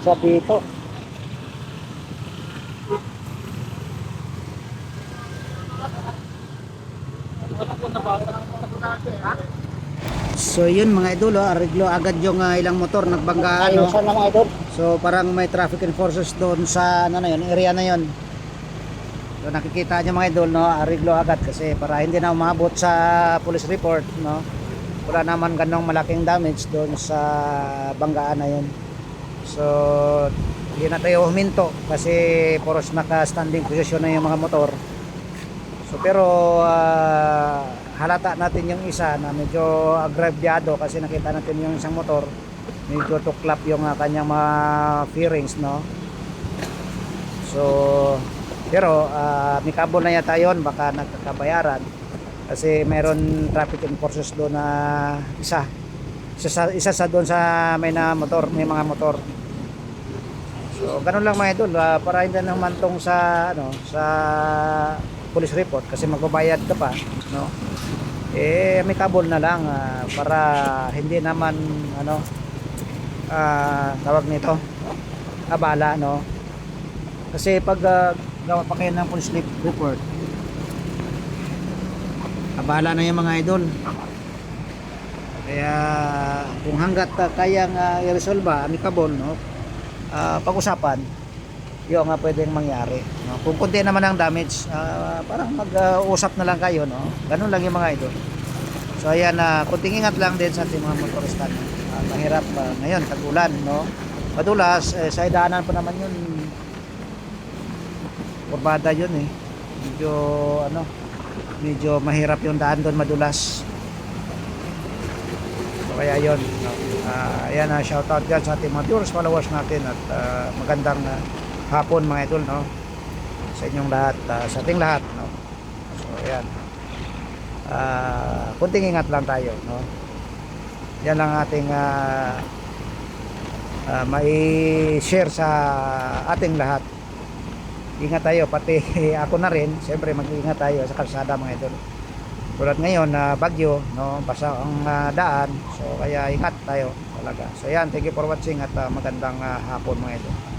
siya dito. So yun mga idol, oh, ariglo agad yung ah, ilang motor nagbanggaan. no? Ayusan na mga idol. So parang may traffic enforcers doon sa ano na yun, area na yun. So nakikita niyo mga idol, no, ariglo agad kasi para hindi na umabot sa police report, no. Wala naman ganong malaking damage doon sa banggaan na yun. So hindi na tayo huminto kasi poros naka-standing position na yung mga motor. So pero ah, halata natin yung isa na medyo agrabyado kasi nakita natin yung isang motor. Medyo tuklap yung ah, kanyang mga fairings no? So pero uh, mikabol na yata yun. Baka nagkakabayaran kasi meron traffic enforcers doon na isa isa sa, isa sa doon sa may na motor may mga motor. So ganun lang mga idol. Ah, para hindi na humantong sa ano sa police report kasi magbabayad ka pa no? Eh kabol na lang ah, para hindi naman ano ah tawag nito abala no? Kasi pag ah, gawa pa kayo ng police report abala na yung mga idol kaya kung hanggat uh, kayang uh, i-resolve amicable no? Ah, pag-usapan yung nga pwedeng mangyari no? kung kunti naman ang damage ah, parang mag-usap na lang kayo no? Ganun lang yung mga idol. So ayan na kunting ingat lang din sa ating mga motorista no? Ah, mahirap ah, ngayon tag-ulan no? Madulas eh, sa idaanan pa naman yun. Kurbada yun eh. Medyo ano medyo mahirap yung daan doon madulas so kaya yun? Ah, ayan na shout out dyan sa ating mga viewers followers natin at ah, magandang ah, hapon mga idol no? Sa inyong lahat ah, sa ating lahat no? So ayan. Ah kunting ingat lang tayo no? Yan lang ating ah, ah, may share sa ating lahat. Ingat tayo pati ako na rin. Siyempre mag-ingat tayo sa kalsada mga idol tulad ngayon na bagyo no basa ang ah, daan. So kaya ingat tayo talaga. So yan thank you for watching at ah, magandang ah, hapon mga idol